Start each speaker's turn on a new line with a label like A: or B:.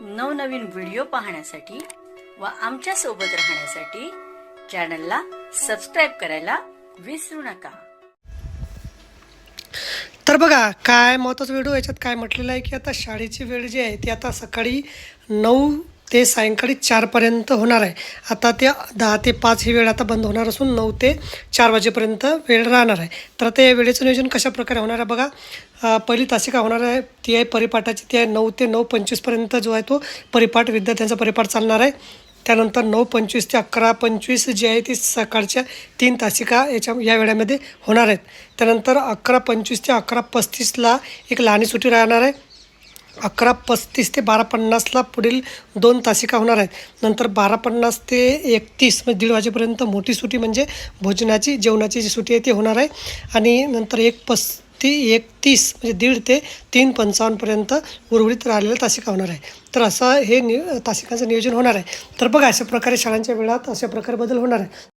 A: नवनवीन व्हिडिओ पाहण्यासाठी व आमच्यासोबत राहण्यासाठी चॅनलला सबस्क्राईब करायला विसरू नका.
B: तर बघा काय महत्त्वाचा व्हिडिओ याच्यात काय म्हटलेलं आहे की आता शाळेची वेळ जी आहे ती आता सकाळी नऊ ते सायंकाळी चारपर्यंत होणार आहे. आता ते दहा ते पाच ही वेळ आता बंद होणार असून नऊ ते चार वाजेपर्यंत वेळ राहणार आहे. तर आता या वेळेचं नियोजन कशा प्रकारे होणार आहे बघा. पहिली तासिका होणार आहे. ती आहे परिपाठाची. ती आहे नऊ ते नऊ पंचवीसपर्यंत जो आहे तो परिपाठ विद्यार्थ्यांचा परिपाठ चालणार आहे. त्यानंतर नऊ पंचवीस ते अकरा पंचवीस जी आहे ती सकाळच्या तीन तासिका याच्या या वेळेमध्ये होणार आहेत. त्यानंतर अकरा पंचवीस ते अकरा पस्तीसला एक लहानी सुट्टी राहणार आहे. अकरा पस्तीस ते बारा पन्नासला पुढील दोन तासिका होणार आहेत. नंतर बारा पन्नास ते एकतीस म्हणजे दीड वाजेपर्यंत मोठी सुटी म्हणजे भोजनाची जेवणाची जी सुटी आहे ती होणार आहे. आणि नंतर एक पस्ती एकतीस म्हणजे दीड ते तीन पंचावन्नपर्यंत उर्वरित राहिलेल्या तासिका होणार आहे तर असं हे नि तासिकांचं नियोजन होणार आहे. तर बघा अशा प्रकारे शाळांच्या वेळात अशा प्रकारे बदल होणार आहे.